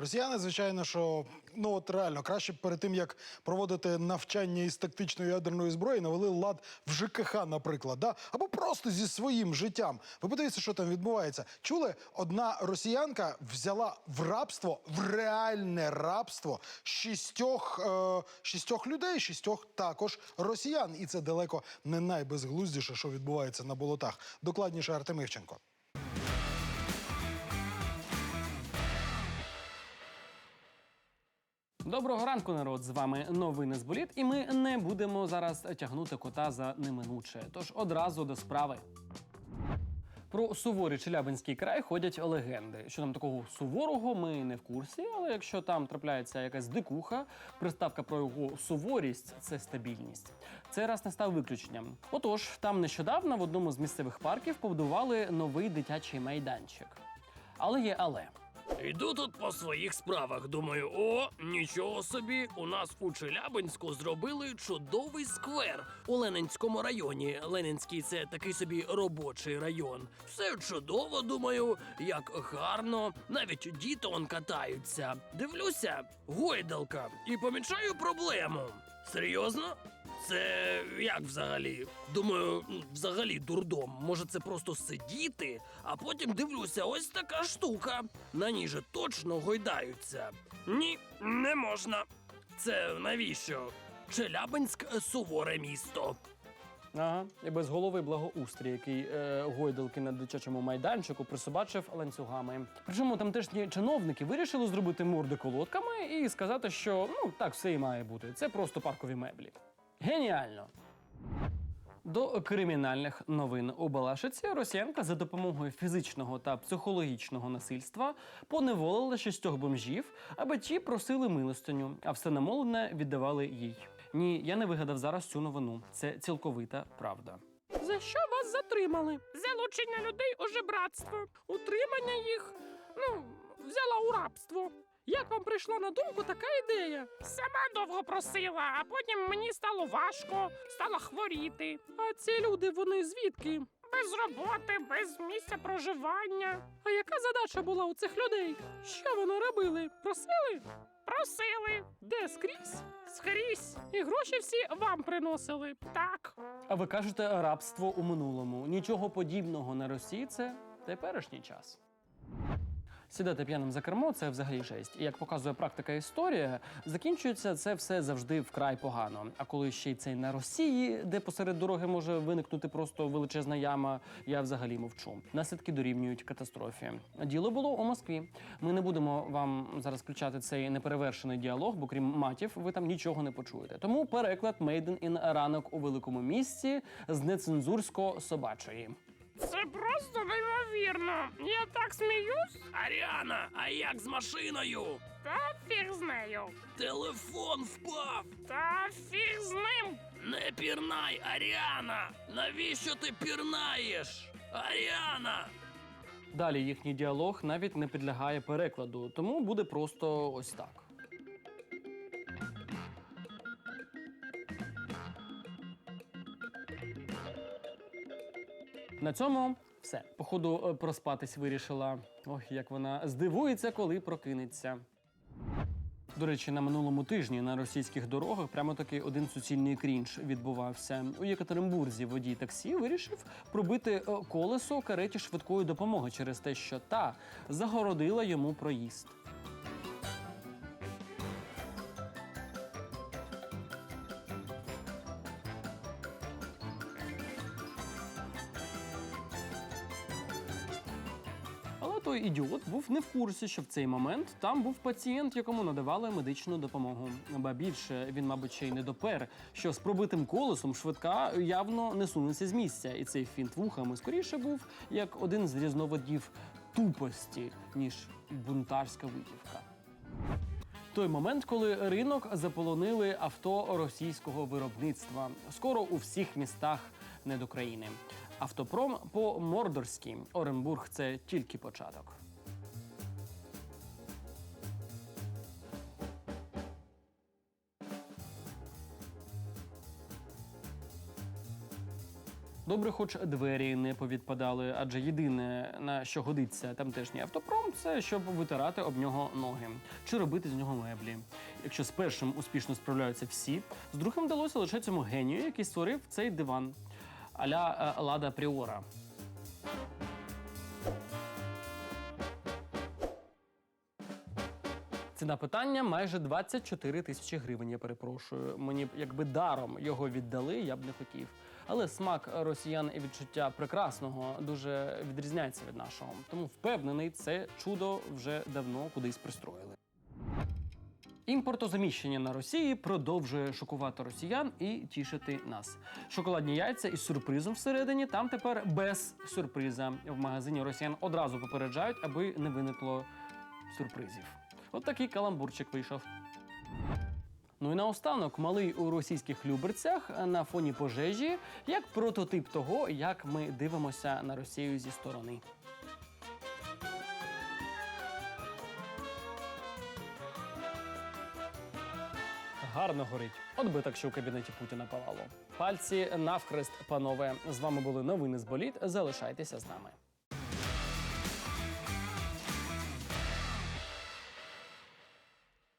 Росіяни, звичайно, що ну от реально краще перед тим як проводити навчання із тактичної ядерної зброї, навели лад в ЖКХ, наприклад, да? або просто зі своїм життям. Ви подивіться, що там відбувається. Чули, одна росіянка взяла в рабство, в реальне рабство шістьох, е, шістьох людей, шістьох також росіян. І це далеко не найбезглуздіше, що відбувається на болотах. Докладніше Артем Доброго ранку, народ! З вами новини з боліт, і ми не будемо зараз тягнути кота за неминуче. Тож одразу до справи. Про суворий Челябинський край ходять легенди. Що там такого суворого, ми не в курсі, але якщо там трапляється якась дикуха, приставка про його суворість це стабільність. Цей раз не став виключенням. Отож, там нещодавно в одному з місцевих парків побудували новий дитячий майданчик. Але є але. Йду тут по своїх справах. Думаю, о, нічого собі, у нас у Челябинську зробили чудовий сквер у Ленінському районі. Ленінський це такий собі робочий район. Все чудово, думаю, як гарно. Навіть діти он катаються. Дивлюся, гойдалка, і помічаю проблему. Серйозно? Це як взагалі? Думаю, взагалі дурдом. Може, це просто сидіти, а потім дивлюся, ось така штука. На ній же точно гойдаються. Ні, не можна. Це навіщо? Челябинськ суворе місто. Ага, і безголовий благоустрій, який е, гойдалки на дитячому майданчику присобачив ланцюгами. Причому тамтешні чиновники вирішили зробити морди колодками і сказати, що ну так все і має бути. Це просто паркові меблі. Геніально! До кримінальних новин у Балашиці Росіянка за допомогою фізичного та психологічного насильства поневолила шістьох бомжів, аби ті просили милостиню, а все намолене віддавали їй. Ні, я не вигадав зараз цю новину. Це цілковита правда. За що вас затримали? Залучення людей у жебратство, утримання їх, ну, взяла у рабство. Як вам прийшла на думку така ідея? Сама довго просила, а потім мені стало важко, стала хворіти. А ці люди вони звідки? Без роботи, без місця проживання. А яка задача була у цих людей? Що вони робили? Просили? Просили. Де скрізь? Скрізь. І гроші всі вам приносили. Так. А ви кажете рабство у минулому. Нічого подібного на Росії це теперішній час. Сідати п'яним за кермо це взагалі жесть. І як показує практика історія, закінчується це все завжди вкрай погано. А коли ще й це на Росії, де посеред дороги може виникнути просто величезна яма, я взагалі мовчу. Наслідки дорівнюють катастрофі. Діло було у Москві. Ми не будемо вам зараз включати цей неперевершений діалог, бо крім матів, ви там нічого не почуєте. Тому переклад «Made in ранок у великому місті з нецензурсько собачої. Це просто неймовірно. Я так сміюсь, Аріана, а як з машиною? та фіг з нею. Телефон впав. Та фіг з ним. Не пірнай, Аріана! Навіщо ти пірнаєш? Аріана! Далі їхній діалог навіть не підлягає перекладу, тому буде просто ось так. На цьому все. Походу, е, проспатись вирішила. Ой, як вона здивується, коли прокинеться. До речі, на минулому тижні на російських дорогах прямо таки один суцільний крінж відбувався. У Єкатеринбурзі водій таксі вирішив пробити е, колесо кареті швидкої допомоги через те, що та загородила йому проїзд. Той ідіот був не в курсі, що в цей момент там був пацієнт, якому надавали медичну допомогу. Ба більше він, мабуть, ще й не допер, що з пробитим колесом швидка явно не сунеться з місця, і цей фінт вухами скоріше був як один з різновидів тупості, ніж бунтарська витівка. Той момент, коли ринок заполонили авто російського виробництва. Скоро у всіх містах недокраїни. Автопром по мордорськи. Оренбург це тільки початок. Добре, хоч двері не повідпадали, адже єдине на що годиться тамтешній автопром, це щоб витирати об нього ноги чи робити з нього меблі. Якщо з першим успішно справляються всі, з другим вдалося лише цьому генію, який створив цей диван аля е, Лада Пріора. Ціна питання майже 24 тисячі гривень. Я перепрошую. Мені б якби даром його віддали, я б не хотів. Але смак росіян і відчуття прекрасного дуже відрізняється від нашого. Тому впевнений, це чудо вже давно кудись пристроїли. Імпортозаміщення на Росії продовжує шокувати росіян і тішити нас. Шоколадні яйця із сюрпризом всередині там тепер без сюрприза. В магазині росіян одразу попереджають, аби не виникло сюрпризів. От такий каламбурчик вийшов. Ну і наостанок, малий у російських люберцях на фоні пожежі, як прототип того, як ми дивимося на Росію зі сторони. Гарно горить. От би так, що в кабінеті Путіна палало. Пальці навхрест, панове. З вами були новини з боліт. Залишайтеся з нами.